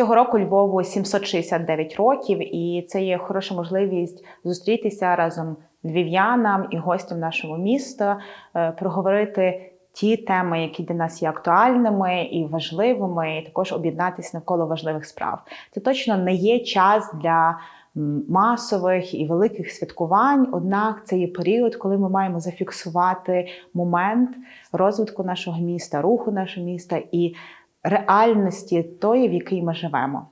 Цього року Львову 769 років, і це є хороша можливість зустрітися разом львів'янам і гостям нашого міста, е, проговорити ті теми, які для нас є актуальними і важливими, і також об'єднатися навколо важливих справ. Це точно не є час для масових і великих святкувань. Однак це є період, коли ми маємо зафіксувати момент розвитку нашого міста, руху нашого міста і реальності тої, в якій ми живемо.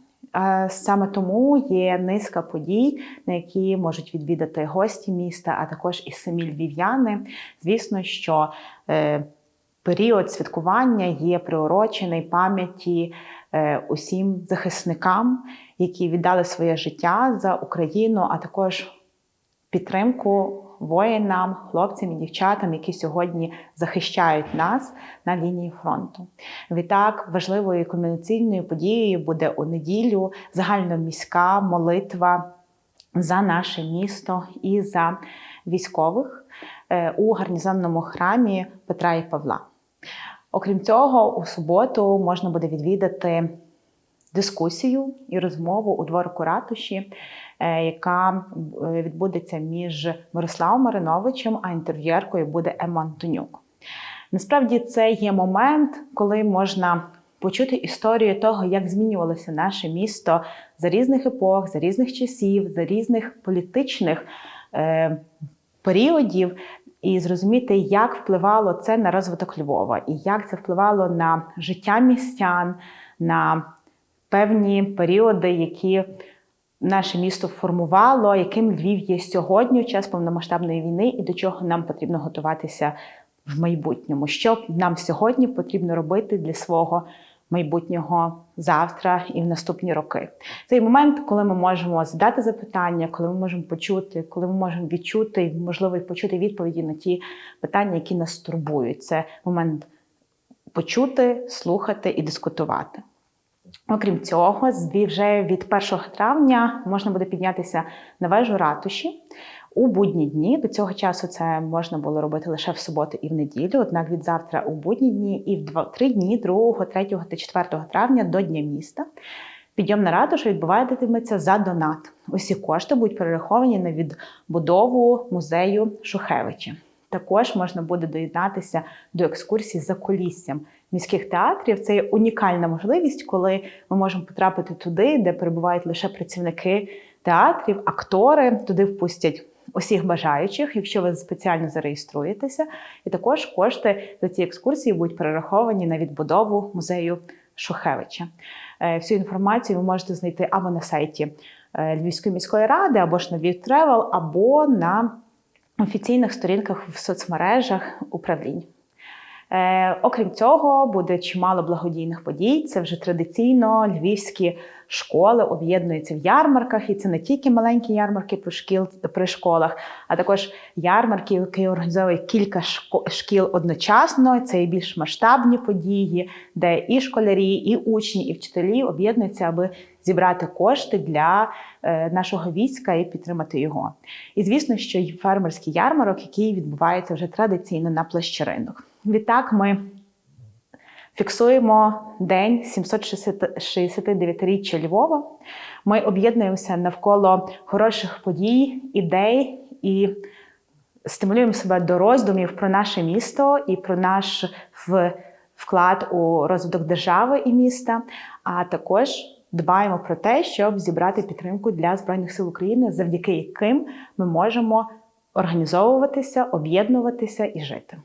Саме тому є низка подій, на які можуть відвідати гості міста, а також і самі львів'яни. Звісно, що е, період святкування є приурочений пам'яті е, усім захисникам, які віддали своє життя за Україну, а також підтримку воїнам, хлопцям і дівчатам, які сьогодні захищають нас на лінії фронту. Відтак, важливою кульмінаційною подією буде у неділю загальноміська молитва за наше місто і за військових е, у гарнізонному храмі Петра і Павла. Окрім цього, у суботу можна буде відвідати дискусію і розмову у дворику ратуші, е, яка е, відбудеться між Мирославом Мариновичем, а інтерв'єркою буде Ема Антонюк. Насправді це є момент, коли можна почути історію того, як змінювалося наше місто за різних епох, за різних часів, за різних політичних е, періодів, і зрозуміти, як впливало це на розвиток Львова, і як це впливало на життя містян, на певні періоди, які наше місто формувало, яким Львів є сьогодні час повномасштабної війни, і до чого нам потрібно готуватися в майбутньому. Що нам сьогодні потрібно робити для свого майбутнього завтра і в наступні роки. Цей момент, коли ми можемо задати запитання, коли ми можемо почути, коли ми можемо відчути, можливо, і почути відповіді на ті питання, які нас турбують. Це момент почути, слухати і дискутувати. Окрім цього, вже від 1 травня можна буде піднятися на вежу ратуші у будні дні. До цього часу це можна було робити лише в суботу і в неділю. Однак від завтра у будні дні і в два три дні 2, 3 та 4 травня до Дня міста. Підйом на ратушу відбуватиметься за донат. Усі кошти будуть перераховані на відбудову музею Шухевича. Також можна буде доєднатися до екскурсій за коліссям міських театрів. Це є унікальна можливість, коли ми можемо потрапити туди, де перебувають лише працівники театрів, актори. Туди впустять усіх бажаючих, якщо ви спеціально зареєструєтеся. І також кошти за ці екскурсії будуть перераховані на відбудову музею Шухевича. Е, Всю інформацію ви можете знайти або на сайті е, Львівської міської ради, або ж на Львів Тревел, або на офіційних сторінках в соцмережах управлінь. Е, окрім цього, буде чимало благодійних подій. Це вже традиційно львівські школи об'єднуються в ярмарках, і це не тільки маленькі ярмарки при шкіл при школах, а також ярмарки, які організовує кілька шкіл одночасно. Це і більш масштабні події, де і школярі, і учні, і вчителі об'єднуються, аби зібрати кошти для е, нашого війська і підтримати його. І звісно, що й фермерський ярмарок, який відбувається вже традиційно на площі ринок. Відтак ми фіксуємо день 769-річчя Львова. Ми об'єднуємося навколо хороших подій, ідей і стимулюємо себе до роздумів про наше місто і про наш вклад у розвиток держави і міста, а також дбаємо про те, щоб зібрати підтримку для Збройних сил України, завдяки яким ми можемо організовуватися, об'єднуватися і жити.